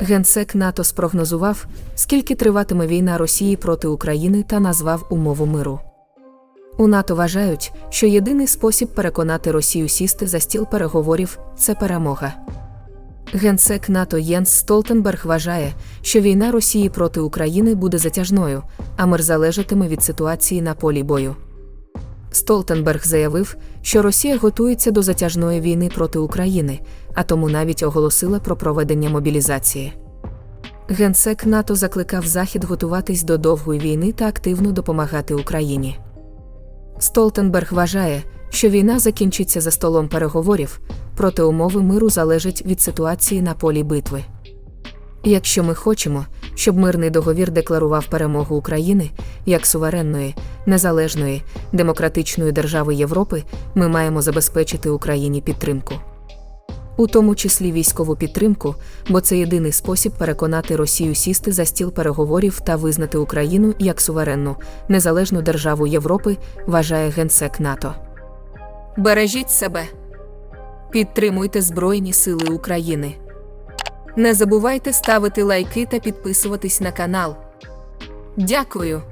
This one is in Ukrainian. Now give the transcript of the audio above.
Генсек НАТО спрогнозував, скільки триватиме війна Росії проти України та назвав умову миру. У НАТО вважають, що єдиний спосіб переконати Росію сісти за стіл переговорів це перемога. Генсек НАТО Єнс Столтенберг вважає, що війна Росії проти України буде затяжною, а мир залежатиме від ситуації на полі бою. Столтенберг заявив, що Росія готується до затяжної війни проти України, а тому навіть оголосила про проведення мобілізації. Генсек НАТО закликав Захід готуватись до довгої війни та активно допомагати Україні. Столтенберг вважає, що війна закінчиться за столом переговорів, проте умови миру залежать від ситуації на полі битви. Якщо ми хочемо, щоб мирний договір декларував перемогу України як суверенної, незалежної, демократичної держави Європи, ми маємо забезпечити Україні підтримку. У тому числі військову підтримку, бо це єдиний спосіб переконати Росію сісти за стіл переговорів та визнати Україну як суверенну, незалежну державу Європи, вважає генсек НАТО. Бережіть себе. Підтримуйте Збройні Сили України. Не забувайте ставити лайки та підписуватись на канал. Дякую.